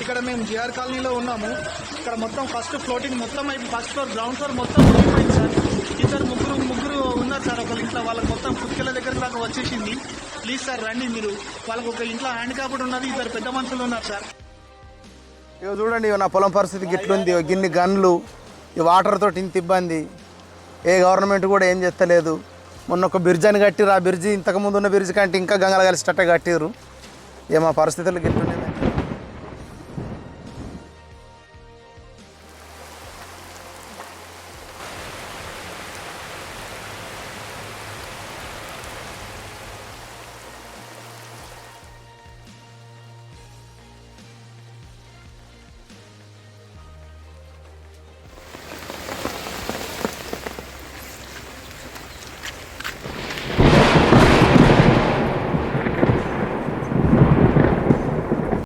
ఇక్కడ మేము జిఆర్ కాలనీలో ఉన్నాము. ఇక్కడ మొత్తం ఫస్ట్ ఫ్లోటింగ్ మొత్తం అయిపోయి ఫస్ట్ ఫ్లోర్ గ్రౌండ్ ఫ్లోర్ మొత్తం అయిపోయింది సార్. ఇద్దరు ముగ్గురు ముగ్గురు ఉన్నారు సార్ ఒక ఇంట్లో. వాళ్ళకి మొత్తం కుక్కల దగ్గర దాకా వచ్చేసింది. ప్లీజ్ సార్ రండి మీరు. వాళ్ళకి ఒక ఇంట్లో హ్యాండ్ కాబట్టి ఉన్నది. ఇద్దరు పెద్ద మనుషులు ఉన్నారు సార్. ఇక చూడండి నా పొలం పరిస్థితి గిట్లుంది గిన్ని గన్లు ఈ వాటర్ తోటి ఇంత ఇబ్బంది. ఏ గవర్నమెంట్ కూడా ఏం చేస్తలేదు. మొన్న ఒక బ్రిడ్జ్ అని కట్టిరు ఆ బ్రిడ్జి ఇంతకుముందు ఉన్న బ్రిడ్జ్ కంటే ఇంకా గంగలు కలిసినట్టే కట్టిరు ఏ మా పరిస్థితులు గిట్లున్నాయి.